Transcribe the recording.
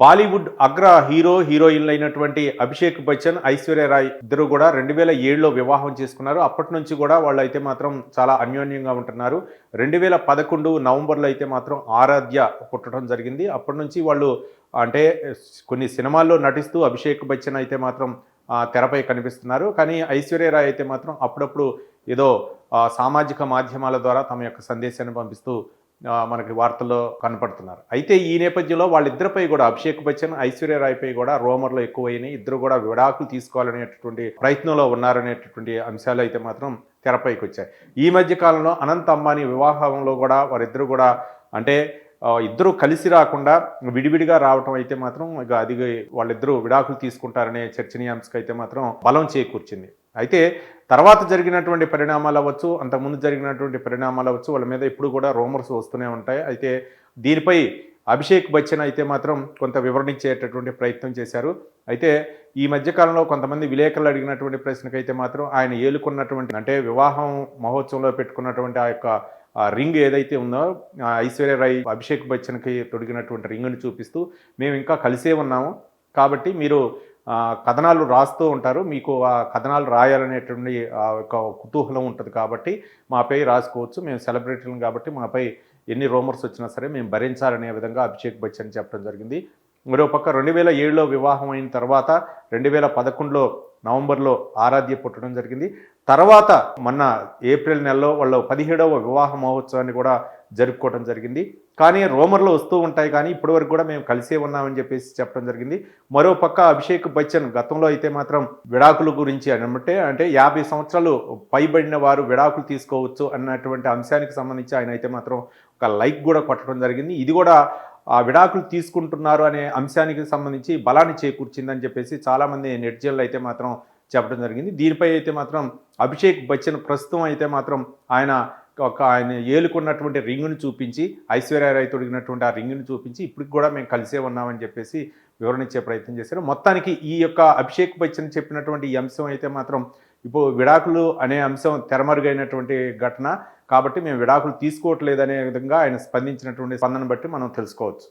బాలీవుడ్ అగ్ర హీరో హీరోయిన్లు అయినటువంటి అభిషేక్ బచ్చన్ ఐశ్వర్య రాయ్ ఇద్దరు కూడా రెండు వేల ఏడులో వివాహం చేసుకున్నారు. అప్పటి నుంచి కూడా వాళ్ళు అయితే మాత్రం చాలా అన్యోన్యంగా ఉంటున్నారు. రెండు వేల పదకొండు నవంబర్లో అయితే మాత్రం ఆరాధ్య పుట్టడం జరిగింది. అప్పటి నుంచి వాళ్ళు అంటే కొన్ని సినిమాల్లో నటిస్తూ అభిషేక్ బచ్చన్ అయితే మాత్రం తెరపై కనిపిస్తున్నారు. కానీ ఐశ్వర్య రాయ్ అయితే మాత్రం అప్పుడప్పుడు ఏదో సామాజిక మాధ్యమాల ద్వారా తమ యొక్క సందేశాన్ని పంపిస్తూ మనకి వార్తల్లో కనపడుతున్నారు. అయితే ఈ నేపథ్యంలో వాళ్ళిద్దరిపై కూడా అభిషేక్ బచ్చన్ ఐశ్వర్య రాయ్పై కూడా రోమర్లు ఎక్కువైనాయి. ఇద్దరు కూడా విడాకులు తీసుకోవాలనేటటువంటి ప్రయత్నంలో ఉన్నారనేటటువంటి అంశాలు అయితే మాత్రం తెరపైకి వచ్చాయి. ఈ మధ్య కాలంలో అనంత్ అంబానీ వివాహంలో కూడా వారిద్దరు కూడా అంటే ఇద్దరు కలిసి రాకుండా విడివిడిగా రావటం అయితే మాత్రం ఇక అది వాళ్ళిద్దరూ విడాకులు తీసుకుంటారనే చర్చనీయాంశకైతే మాత్రం బలం చేకూర్చింది. అయితే తర్వాత జరిగినటువంటి పరిణామాలు అవ్వచ్చు అంతకుముందు జరిగినటువంటి పరిణామాలు అవ్వచ్చు వాళ్ళ మీద ఇప్పుడు కూడా రోమర్స్ వస్తూనే ఉంటాయి. అయితే దీనిపై అభిషేక్ బచ్చన్ అయితే మాత్రం కొంత వివరణించేటటువంటి ప్రయత్నం చేశారు. అయితే ఈ మధ్యకాలంలో కొంతమంది విలేకరులు అడిగినటువంటి ప్రశ్నకైతే మాత్రం ఆయన ఏలుకున్నటువంటి అంటే వివాహం మహోత్సవంలో పెట్టుకున్నటువంటి ఆ యొక్క ఆ రింగ్ ఏదైతే ఉందో ఐశ్వర్య రాయ్ అభిషేక్ బచ్చన్కి తొడిగినటువంటి రింగ్ని చూపిస్తూ మేము ఇంకా కలిసే ఉన్నాము. కాబట్టి మీరు కథనాలు రాస్తూ ఉంటారు. మీకు ఆ కథనాలు రాయాలనేటువంటి ఆ యొక్క కుతూహలం ఉంటుంది కాబట్టి మాపై రాసుకోవచ్చు. మేము సెలబ్రిటీలు కాబట్టి మాపై ఎన్ని రోమర్స్ వచ్చినా సరే మేము భరించాలనే విధంగా అభిషేక్ బచ్చన్ చెప్పడం జరిగింది. మరోపక్క రెండు వేల ఏడులో వివాహం అయిన తర్వాత రెండు వేల పదకొండులో నవంబర్లో ఆరాధ్య పుట్టడం జరిగింది. తర్వాత మొన్న ఏప్రిల్ నెలలో వాళ్ళ పదిహేడవ వివాహ మహోత్సవాన్ని కూడా జరుపుకోవడం జరిగింది. కానీ రోమర్లు వస్తూ ఉంటాయి కానీ ఇప్పటివరకు కూడా మేము కలిసే ఉన్నామని చెప్పేసి చెప్పడం జరిగింది. మరో పక్క అభిషేక్ బచ్చన్ గతంలో అయితే మాత్రం విడాకుల గురించి అనమంటే అంటే యాభై సంవత్సరాలు పైబడిన వారు విడాకులు తీసుకోవచ్చు అన్నటువంటి అంశానికి సంబంధించి ఆయన అయితే మాత్రం ఒక లైక్ కూడా కొట్టడం జరిగింది. ఇది కూడా ఆ విడాకులు తీసుకుంటున్నారు అనే అంశానికి సంబంధించి బలాన్ని చేకూర్చిందని చెప్పేసి చాలామంది నెటిజన్లు అయితే మాత్రం చెప్పడం జరిగింది. దీనిపై అయితే మాత్రం అభిషేక్ బచ్చన్ ప్రస్తుతం అయితే మాత్రం ఆయన ఒక ఆయన ఏలుకున్నటువంటి రింగును చూపించి ఐశ్వర్య రాయ్ తొడిగినటువంటి ఆ రింగును చూపించి ఇప్పటికి కూడా మేము కలిసే ఉన్నామని చెప్పేసి వివరణ ఇచ్చే ప్రయత్నం చేశారు. మొత్తానికి ఈ యొక్క అభిషేక్ బచ్చన్ చెప్పినటువంటి ఈ అంశం అయితే మాత్రం ఇప్పుడు విడాకులు అనే అంశం తెరమరుగైనటువంటి ఘటన కాబట్టి మేము విడాకులు తీసుకోవట్లేదు అనే విధంగా ఆయన స్పందించినటువంటి స్పందన బట్టి మనం తెలుసుకోవచ్చు.